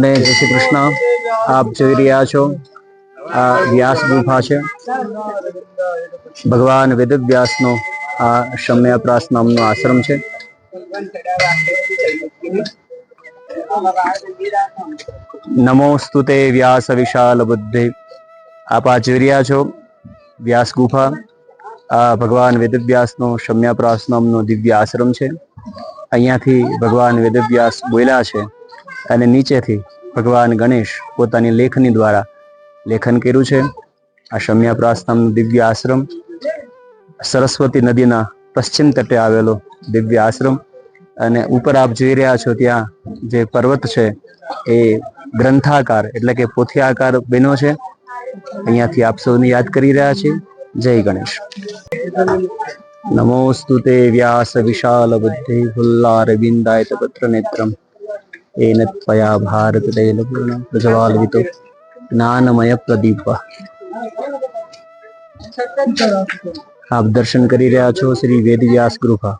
ને જય શ્રી કૃષ્ણ. આપ જોઈ રહ્યા છો. આ વ્યાસ ગુફા છે. ભગવાન વેદ વ્યાસનો આ શમ્યાપ્રાસ નામનો આશ્રમ છે. નમોસ્તુ તે વ્યાસ વિશાલ બુદ્ધિ. આપ આ જોઈ રહ્યા છો. વ્યાસ ગુફા. આ ભગવાન વેદવ્યાસનો શમ્યાપ્રાસ નામનો દિવ્ય આશ્રમ છે. અહીંયાથી ભગવાન વેદવ્યાસ બોલ્યા છે. અને નીચેથી ભગવાન ગણેશ પોતાની લેખની દ્વારા લેખન કર્યું છે. આ શમ્યાપ્રાસ નામનો દિવ્ય આશ્રમ, સરસ્વતી નદીના પશ્ચિમ તટે આવેલો દિવ્ય આશ્રમ અને ઉપર આપ જોઈ રહ્યા છો ત્યાં જે પર્વત છે એ ગ્રંથાકાર એટલે કે પોથિયાકાર બન્યો છે. અહીંયાથી આપ સૌને યાદ કરી રહ્યા છે જય ગણેશ. નમોસ્તુ તે વ્યાસ વિશાલ બુદ્ધિ હુલ્લાર વિંદાય પત્ર નેત્રમ. એન ત્વયા ભારત તૈલપૂર્ણ પ્રજવાલવિતો જ્ઞાનમય પ્રદીપ આપ દર્શન કરી રહ્યા છો શ્રી વેદ વ્યાસ ગૃહા